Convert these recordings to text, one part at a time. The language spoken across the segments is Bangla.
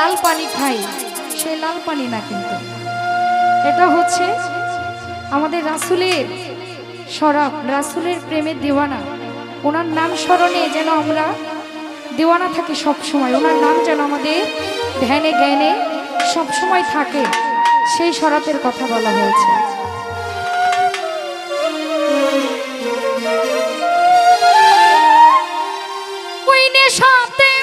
লাল পানি খাই সে লাল পানি না কিন্তু। এটা হচ্ছে আমাদের রাসুলের সরব রাসুলের প্রেমের দেওয়ানা। ওনার নাম স্মরণে যেন আমরা দেওয়ানা থাকি সবসময়। ওনার নাম যেন আমাদের ধ্যানে জ্ঞানে সবসময় থাকে। সেই সরাপের কথা বলা হয়েছে। সাথে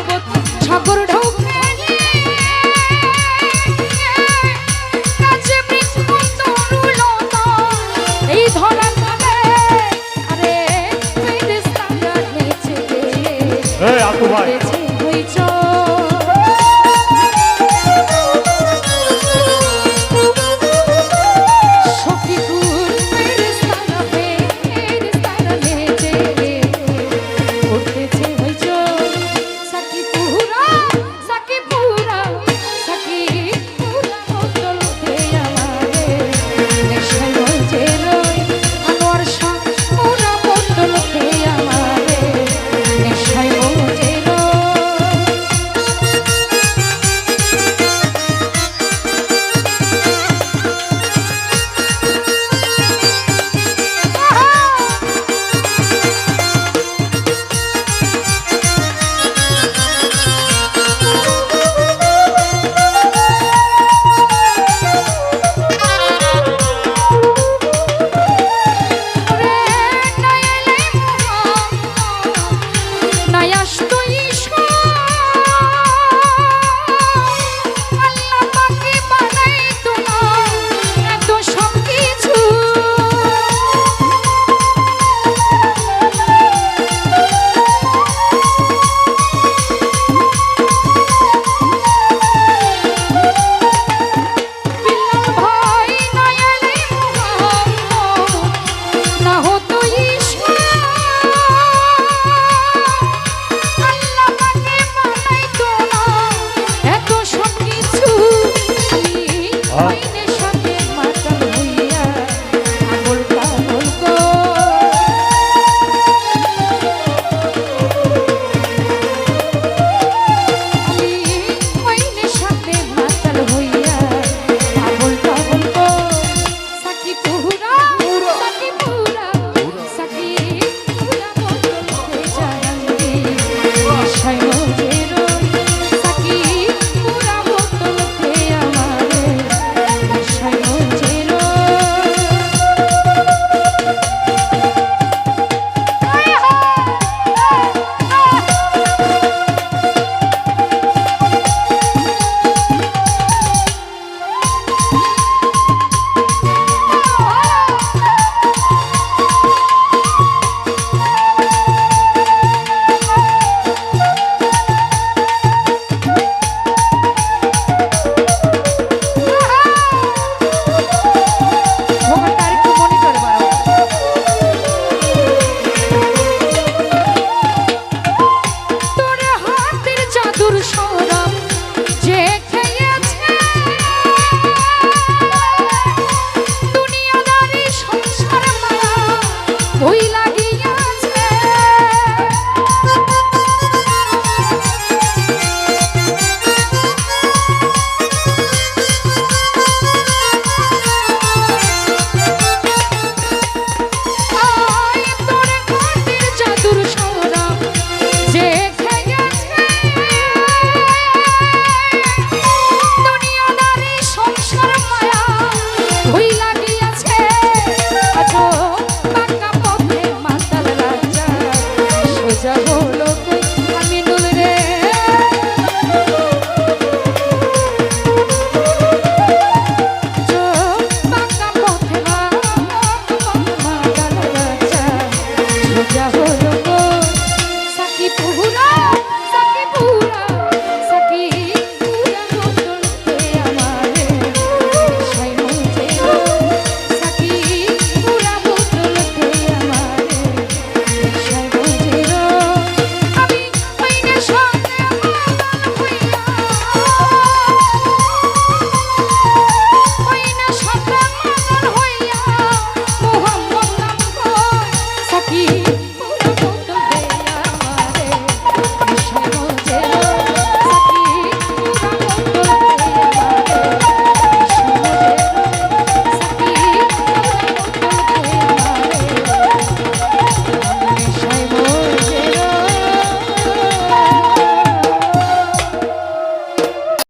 পর্বত সাগর